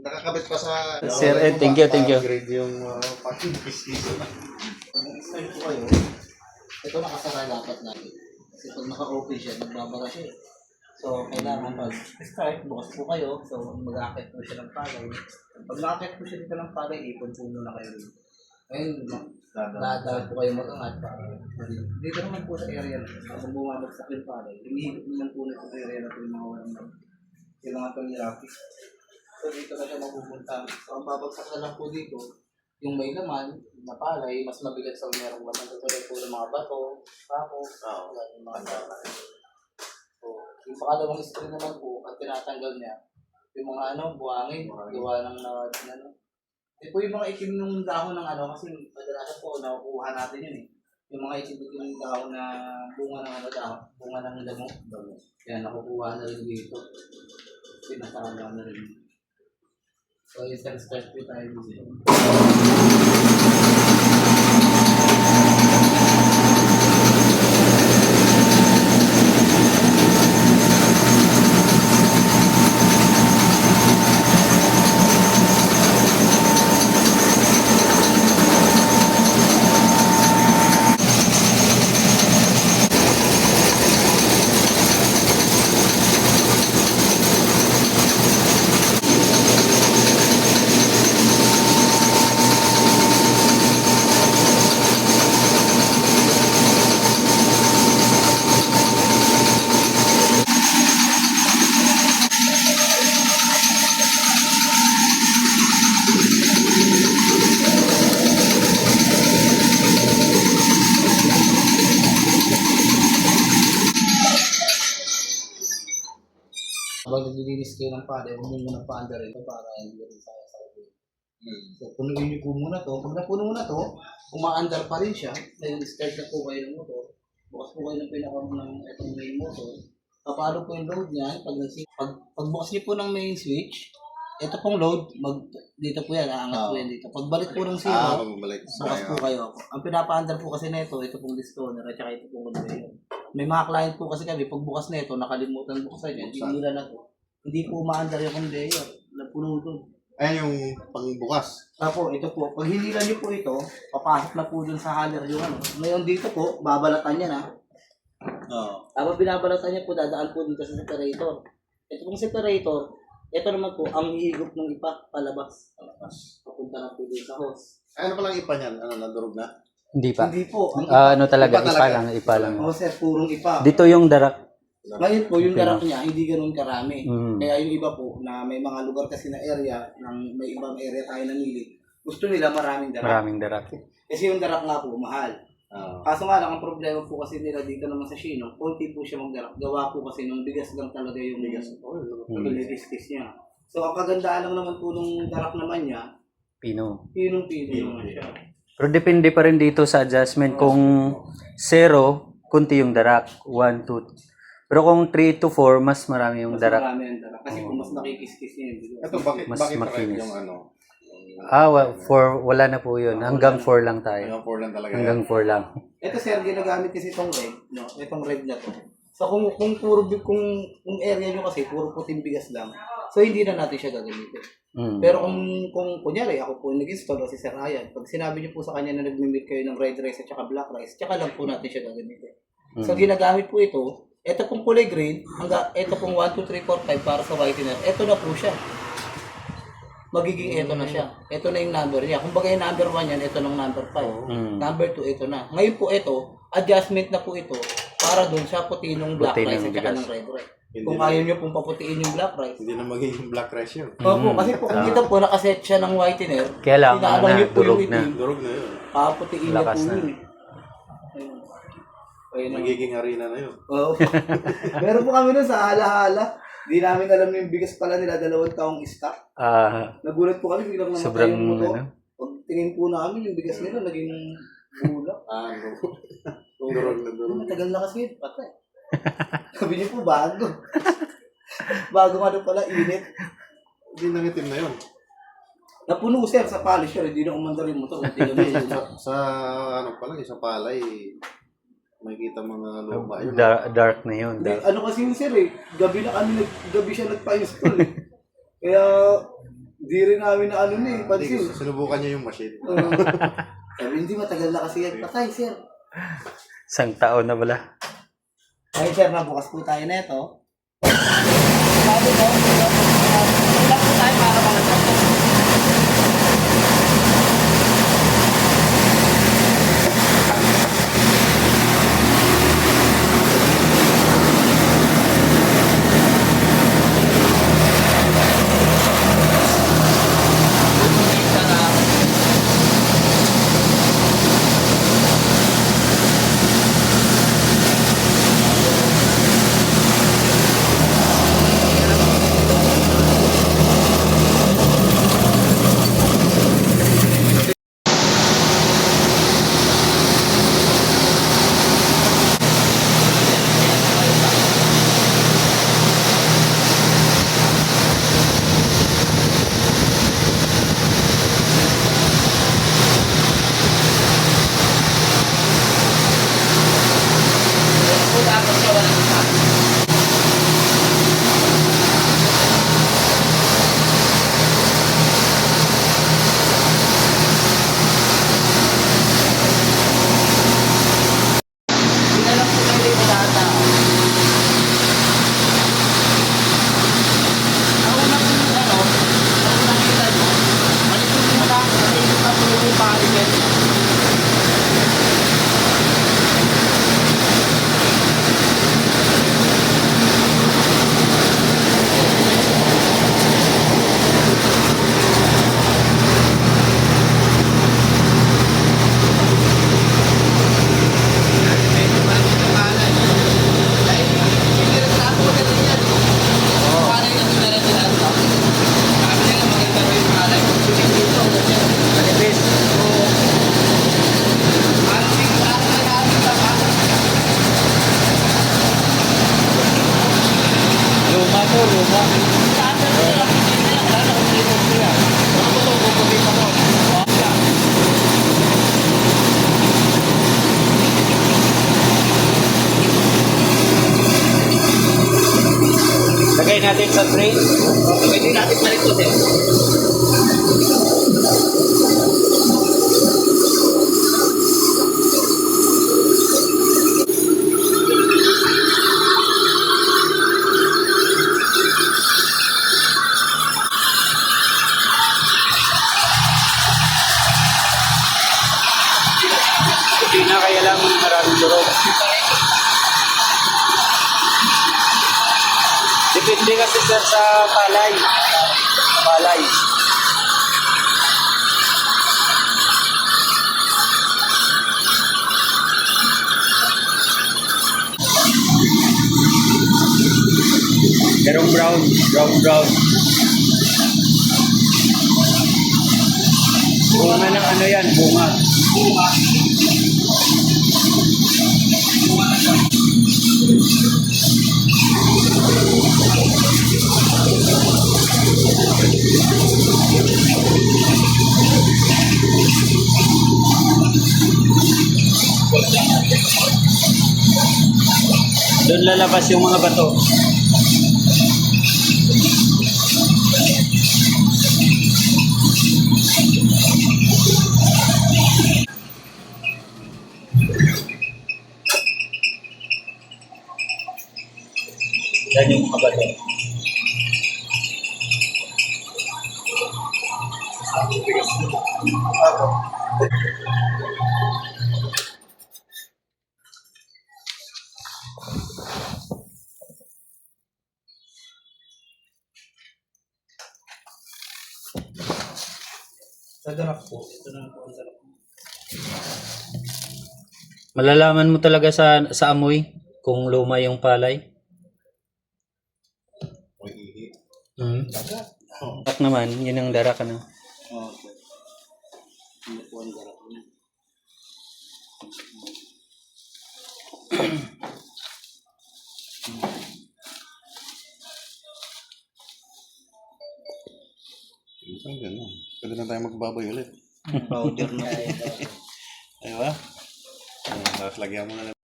Nakakabit pa sa... Sir Ed, thank you, thank you. Grade yung uh, nag-start po kayo, ito nakasara dapat natin. Kasi pag naka-open siya, nagbabara siya eh. So, kailangan pag start, bukas po kayo. So, mag-aakit po siya ng palay. Pag nakakit po siya dito ng palay, ipon po muna kayo dito. Ngayon, dadawit po kayo mag-angat para dito naman po sa area na ito, kung bumabagsak yung palay, hinihigit naman po na sa area na ito yung mga walang mag yung mga pangyayaki. So, dito na siya mapupunta. So, ang babagsak na lang po dito, yung may laman, na palay, mas mabigat sa merong laman. Tulad po ng mga bato, pako, Oo. yan, yung mga laman. So, yung pakalawang screen naman po, ang tinatanggal niya, yung mga ano, buhangin, gawa ng na, ano. Ito po yung mga itim ng dahon ng ano, kasi kadalasan po, nakukuha natin yun eh. Yung mga itim yung dahon na bunga ng ano dahon, bunga ng damo. Yan, nakukuha na rin dito. Pinasama na rin. So, yung start po tayo dito. Kapag naglilinis kayo ng pade, huwag mo muna paanda rin ito para hindi rin saya sa ulo. So, punuin niyo po muna to. Pag napuno mo na to, umaandar pa rin siya. Ngayon, start na po kayo ng motor. Bukas po kayo ng pinaka ng itong main motor. Papalo po yung load niyan. Pag, pag, pagbukas niyo po ng main switch, ito pong load, mag, dito po yan, aangat po Ah. yan dito. Pagbalik po ng zero, Ah, magbalik. Bukas po kayo. Ang pinapaandar po kasi nito, ito pong discounter at saka ito pong conveyor. May mga client po kasi kami, pag bukas nito, nakalimutan buksan yan, Buksan. hindi na to. Hindi po umaandar yung conveyor. Napuno to. Ayan yung pangbukas. Tapo, ito po. Pag hinilan niyo po ito, papasok na po dun sa haller yung ano. Ngayon dito po, babalatan niya na. Oo. Habang binabalatan niya po, dadaan po dito sa separator. Ito pong separator, ito naman po, ang hihigop ng ipa, palabas. Palabas. Papunta na po dito sa hose. Ano palang ipa niyan? Ano, nadurog na? Hindi pa. Hindi po. Ang Ah, ano talaga, Ipa ipa, lang, ipa lang. Oh, sir, purong ipa. Dito yung darak. Ngayon po, yung Okay. darak niya, hindi ganun karami. Mm. Kaya yung iba po, na may mga lugar kasi na area, ng may ibang area tayo namili, gusto nila maraming darak. Maraming darak. Kasi yung darak nga po, mahal. Oo. Kaso nga lang, ang problema po kasi nila dito naman sa Shino, konti po siya magdarak. Gawa po kasi nung bigas lang talaga yung bigas. Oh, Mm. Pilitis niya. So, ang kagandaan lang naman po nung darak naman niya, Pino. pinong-pino Pino naman siya. Pero depende pa rin dito sa adjustment. Kung zero, kunti yung darak. One, two. Pero kung 3 to 4, mas marami yung Mas darak. marami ang darak. Kasi kung mas nakikis-kis niya yung. Ito, bakit, Mas bakit makinis. yung ano? Ah, wa- four, wala na po yun. Hanggang 4 lang tayo. Hanggang 4 lang talaga Hanggang yan. 4 lang. Ito sir, ginagamit kasi itong red, no? Itong red na to. So kung kung puro bi- kung kung area nyo kasi puro puting bigas lang. So hindi na natin siya gagamitin. Mm. Pero kung kung kunyari ako po nag-install o si Sir Ryan, pag sinabi niyo po sa kanya na nagmi-meet kayo ng red rice at saka black rice, tsaka lang po natin siya gagamitin. So Mm. ginagamit po ito, ito pong kulay green, hanggang ito pong 1 2 3 4 5 para sa whitener. Ito na po siya. Magiging ito na siya. Ito na yung number niya. Kung bagay number 1 yan, ito ng number 5. Mm. Number 2, ito na. Ngayon po ito, adjustment na po ito para dun sa puti ng black Puti rice at saka ng red rice. Hindi Kung na- ayaw nyo pong paputiin yung black rice. Hindi na magiging black rice yun. Opo, Mm. kasi po kung dito po nakaset siya ng whitener, Kaya lang, inaalam ano nyo na, yung durog na. Durog na yun. paputiin niya po Lakas na. yun. Ayun. Magiging harina na yun. Oo. Meron po kami nun sa hala-hala. Di namin alam yung bigas pala nila dalawang taong stock. Ah, Nagulat po kami biglang namatay sobrang, yung motor. ano, Pag tingin po namin yung bigas nila naging bulak. Ah, durog. durog na durog. Matagal na kasi, patay. Sabi niyo po, bago. bago ano pala, init. Hindi nangitim na yun. Napuno sir sa polisher, hindi na umandar yung motor. Hindi na sa, sa ano pa lang, sa palay, makikita mga lupa yun. da- dark na yun. Hindi, Dark. ano kasi yun sir eh, gabi na kami, nag, gabi siya nagpa-install eh. Kaya, Hindi rin namin na ano na eh, Hindi, pansin. sinubukan niya yung machine. Oo. Sabi, hindi matagal na kasi yan patay, sir. Isang taon na pala. Ay, sir, nabukas po tayo na ito. Sabi ko, ilan po tayo para mga somebody Lagay natin sa tray. Pwede natin malito din. Depende kasi sir sa palay. Palay. Merong brown, brown, brown. Bunga ng ano yan, bunga. Doon lalabas yung mga bato. Yan yung mga bato. Sa darap po, ito na po ang darap. Malalaman mo talaga sa sa amoy kung luma yung palay. May ihi. Mm. Darak naman, yun ang darak ano. Okay. Ano po ang darap niya? Na tayo magbaboy ulit. Powder na ito. Ayun ba? Tapos lagyan mo na